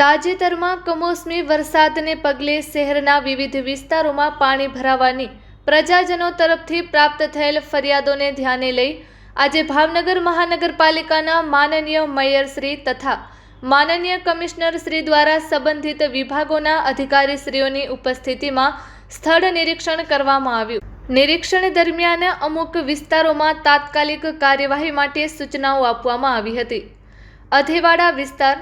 તાજેતરમાં કમોસમી વરસાદને પગલે શહેરના વિવિધ વિસ્તારોમાં પાણી ભરાવાની પ્રજાજનો તરફથી પ્રાપ્ત થયેલ ફરિયાદોને ધ્યાને લઈ આજે ભાવનગર મહાનગરપાલિકાના માનનીય મેયરશ્રી તથા માનનીય કમિશનરશ્રી દ્વારા સંબંધિત વિભાગોના અધિકારીશ્રીઓની ઉપસ્થિતિમાં સ્થળ નિરીક્ષણ કરવામાં આવ્યું. નિરીક્ષણ દરમિયાન અમુક વિસ્તારોમાં તાત્કાલિક કાર્યવાહી માટે સૂચનાઓ આપવામાં આવી હતી. અધેવાડા વિસ્તાર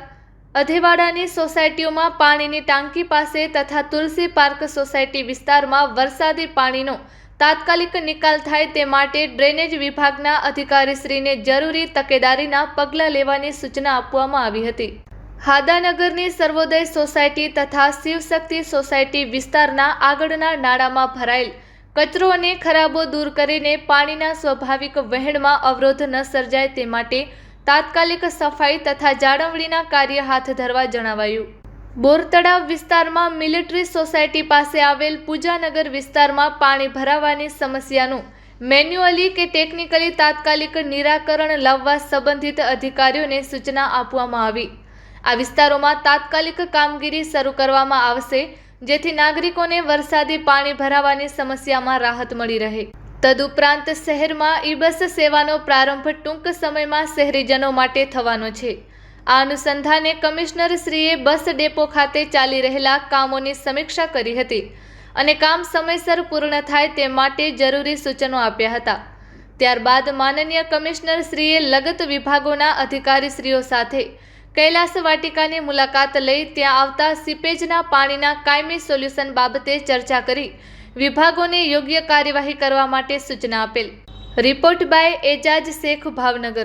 અધેવાડાની સોસાયટીઓમાં પાણીની ટાંકી પાસે તથા તુલસી પાર્ક સોસાયટી વિસ્તારમાં વરસાદી પાણીનો તાત્કાલિક નિકાલ થાય તે માટે ડ્રેનેજ વિભાગના અધિકારીશ્રીને જરૂરી તકેદારીના પગલાં લેવાની સૂચના આપવામાં આવી હતી. હાદાનગરની સર્વોદય સોસાયટી તથા શિવશક્તિ સોસાયટી વિસ્તારના આગળના નાળામાં ભરાયેલ કચરો અને ખરાબો દૂર કરીને પાણીના સ્વાભાવિક વહેણમાં અવરોધ ન સર્જાય તે માટે તાત્કાલિક સફાઈ તથા જાળવણીના કાર્ય હાથ ધરવા જણાવાયું. બોરતળાવ વિસ્તારમાં મિલિટરી સોસાયટી પાસે આવેલ પૂજાનગર વિસ્તારમાં પાણી ભરાવાની સમસ્યાનું મેન્યુઅલી કે ટેકનિકલી તાત્કાલિક નિરાકરણ લાવવા સંબંધિત અધિકારીઓને સૂચના આપવામાં આવી. આ વિસ્તારોમાં તાત્કાલિક કામગીરી શરૂ કરવામાં આવશે, જેથી નાગરિકોને વરસાદી પાણી ભરાવાની સમસ્યામાં રાહત મળી રહે. તદુપરાંત શહેરમાં ઈ બસ સેવાનો પ્રારંભ ટૂંક સમયમાં શહેરીજનો માટે થવાનો છે. આ અનુસંધાને કમિશનરશ્રીએ બસ ડેપો ખાતે ચાલી રહેલા કામોની સમીક્ષા કરી હતી અને કામ સમયસર પૂર્ણ થાય તે માટે જરૂરી સૂચનો આપ્યા હતા. ત્યારબાદ માનનીય કમિશનરશ્રીએ લગત વિભાગોના અધિકારીશ્રીઓ સાથે કૈલાસ વાટિકાની મુલાકાત લઈ ત્યાં આવતા સીપેજના પાણીના કાયમી સોલ્યુશન બાબતે ચર્ચા કરી વિભાગોને યોગ્ય કાર્યવાહી કરવા માટે સૂચના આપેલ. Report by Ejaz Shaikh Bhavnagar.